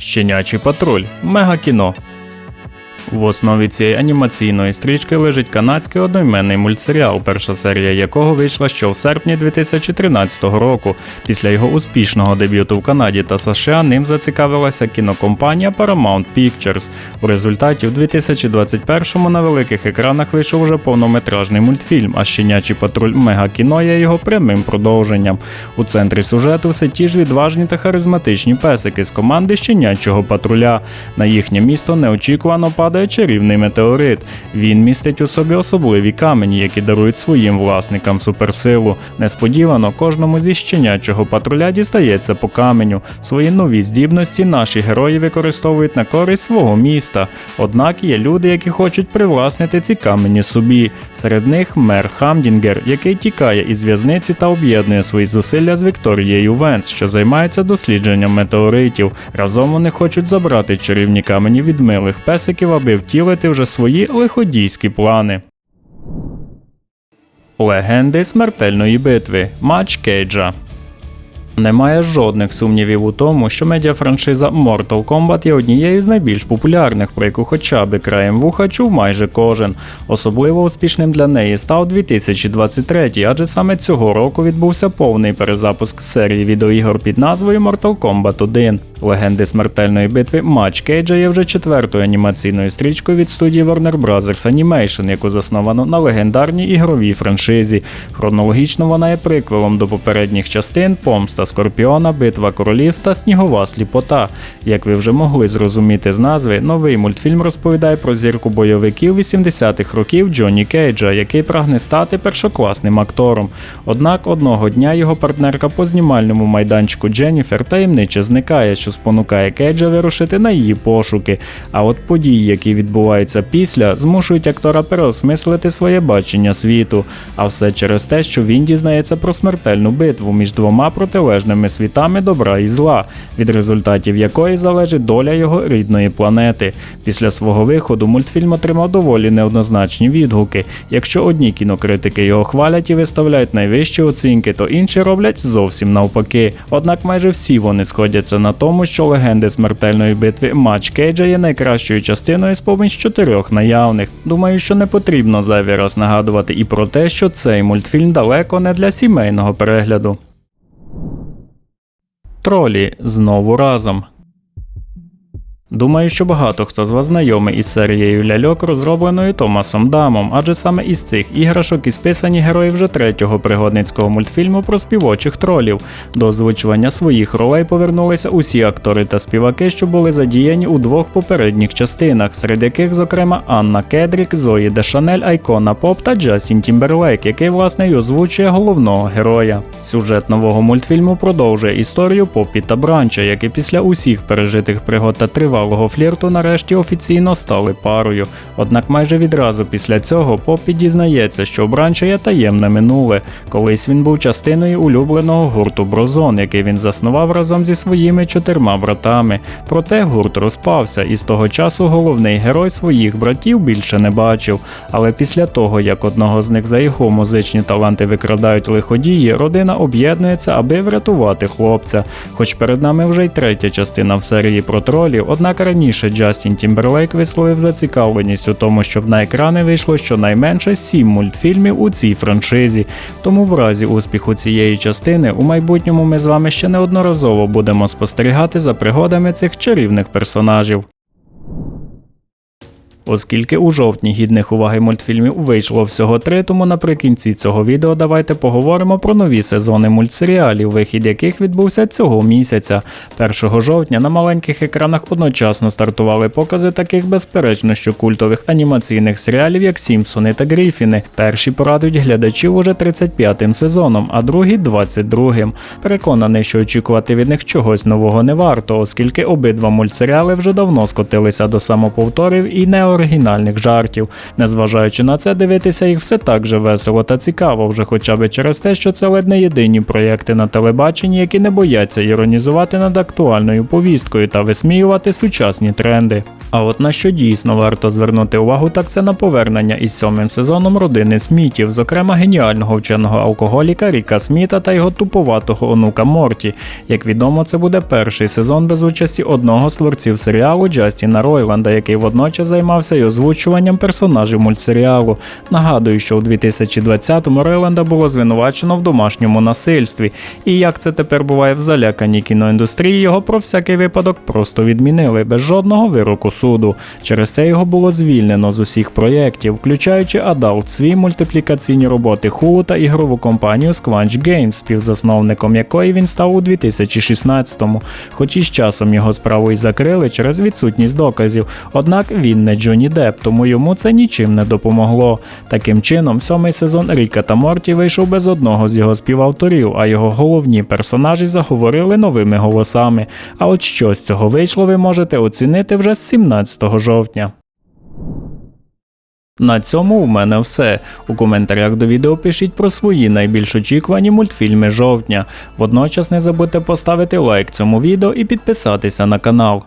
Щенячий патруль, мегакіно. В основі цієї анімаційної стрічки лежить канадський одноіменний мультсеріал, перша серія якого вийшла ще в серпні 2013 року. Після його успішного дебюту в Канаді та США ним зацікавилася кінокомпанія Paramount Pictures. У результаті в 2021-му на великих екранах вийшов вже повнометражний мультфільм, а щенячий патруль Мегакіно є його прямим продовженням. У центрі сюжету все ті ж відважні та харизматичні песики з команди щенячого патруля. На їхнє місто неочікувано падає чарівний метеорит. Він містить у собі особливі камені, які дарують своїм власникам суперсилу. Несподівано кожному зі щенячого патруля дістається по каменю. Свої нові здібності наші герої використовують на користь свого міста. Однак є люди, які хочуть привласнити ці камені собі. Серед них мер Хамдінгер, який тікає із в'язниці та об'єднує свої зусилля з Вікторією Венс, що займається дослідженням метеоритів. Разом вони хочуть забрати чарівні камені від милих песиків, аби втілити вже свої лиходійські плани. Легенди смертельної битви Матч Кейджа немає жодних сумнівів у тому, що медіафраншиза Mortal Kombat є однією з найбільш популярних, про яку хоча б краєм вуха чув майже кожен. Особливо успішним для неї став 2023, адже саме цього року відбувся повний перезапуск серії відеоігор під назвою Mortal Kombat 1. Легенди смертельної битви Матч Кейджа є вже четвертою анімаційною стрічкою від студії Warner Bros. Animation, яку засновано на легендарній ігровій франшизі. Хронологічно вона є приквелом до попередніх частин Помста Скорпіона, Битва королівств та Снігова сліпота. Як ви вже могли зрозуміти з назви, новий мультфільм розповідає про зірку бойовиків 80-х років Джонні Кейджа, який прагне стати першокласним актором. Однак одного дня його партнерка по знімальному майданчику Дженніфер таємниче зникає, що спонукає Кейджа вирушити на її пошуки. А от події, які відбуваються після, змушують актора переосмислити своє бачення світу. А все через те, що він дізнається про смертельну битву між двома протилежними світами добра і зла, від результатів якої залежить доля його рідної планети. Після свого виходу мультфільм отримав доволі неоднозначні відгуки. Якщо одні кінокритики його хвалять і виставляють найвищі оцінки, то інші роблять зовсім навпаки. Однак майже всі вони сходяться на тому, що легенди смертельної битви Матч Кейджа є найкращою частиною з поміж чотирьох наявних. Думаю, що не потрібно зайвий раз нагадувати і про те, що цей мультфільм далеко не для сімейного перегляду. Тролі знову разом. Думаю, що багато хто з вас знайомий із серією ляльок, розробленою Томасом Дамом, адже саме із цих іграшок і списані герої вже третього пригодницького мультфільму про співочих тролів. До озвучування своїх ролей повернулися усі актори та співаки, що були задіяні у двох попередніх частинах, серед яких, зокрема, Анна Кедрік, Зої Дешанель, Айкона Поп та Джастін Тімберлейк, який власне й озвучує головного героя. Сюжет нового мультфільму продовжує історію Поппі та Бранча, які після усіх пережитих пригод та тривалого флірту нарешті офіційно стали парою. Однак майже відразу після цього Поппі дізнається, що у є таємне минуле. Колись він був частиною улюбленого гурту Брозон, який він заснував разом зі своїми чотирма братами. Проте гурт розпався, і з того часу головний герой своїх братів більше не бачив. Але після того, як одного з них за його музичні таланти викрадають лиходії, родина об'єднується, аби врятувати хлопця. Хоч перед нами вже й третя частина в серії про тролів, однак раніше Джастін Тімберлейк висловив зацікавленість у тому, щоб на екрани вийшло щонайменше сім мультфільмів у цій франшизі. Тому в разі успіху цієї частини у майбутньому ми з вами ще неодноразово будемо спостерігати за пригодами цих чарівних персонажів. Оскільки у жовтні гідних уваги мультфільмів вийшло всього три, тому наприкінці цього відео давайте поговоримо про нові сезони мультсеріалів, вихід яких відбувся цього місяця. 1 жовтня на маленьких екранах одночасно стартували покази таких безперечно що культових анімаційних серіалів, як Сімпсони та Гріфіни. Перші порадують глядачів уже 35-м сезоном, а другі 22-м. Переконаний, що очікувати від них чогось нового не варто, оскільки обидва мультсеріали вже давно скотилися до самоповторів і не оригінальних жартів. Незважаючи на це, дивитися їх все так же весело та цікаво, вже хоча б через те, що це ледь не єдині проєкти на телебаченні, які не бояться іронізувати над актуальною повісткою та висміювати сучасні тренди. А от на що дійсно варто звернути увагу, так це на повернення із сьомим сезоном родини Смітів, зокрема геніального вченого алкоголіка Ріка Сміта та його туповатого онука Морті. Як відомо, це буде перший сезон без участі одного з творців серіалу Джастіна Ройланда, який водночас займався й озвучуванням персонажів мультсеріалу. Нагадую, що у 2020-му Ройланда було звинувачено в домашньому насильстві, і як це тепер буває в заляканій кіноіндустрії, його про всякий випадок просто відмінили без жодного вироку суду. Через це його було звільнено з усіх проєктів, включаючи Adult Swim, мультиплікаційні роботи Hulu та ігрову компанію Squanch Games, співзасновником якої він став у 2016-му. Хоч і з часом його справу й закрили через відсутність доказів. Однак він не Джонні Депп, тому йому це нічим не допомогло. Таким чином, сьомий сезон Ріка та Морті вийшов без одного з його співавторів, а його головні персонажі заговорили новими голосами. А от що з цього вийшло, ви можете оцінити вже з 17 жовтня. На цьому у мене все. У коментарях до відео пишіть про свої найбільш очікувані мультфільми жовтня. Водночас не забудьте поставити лайк цьому відео і підписатися на канал.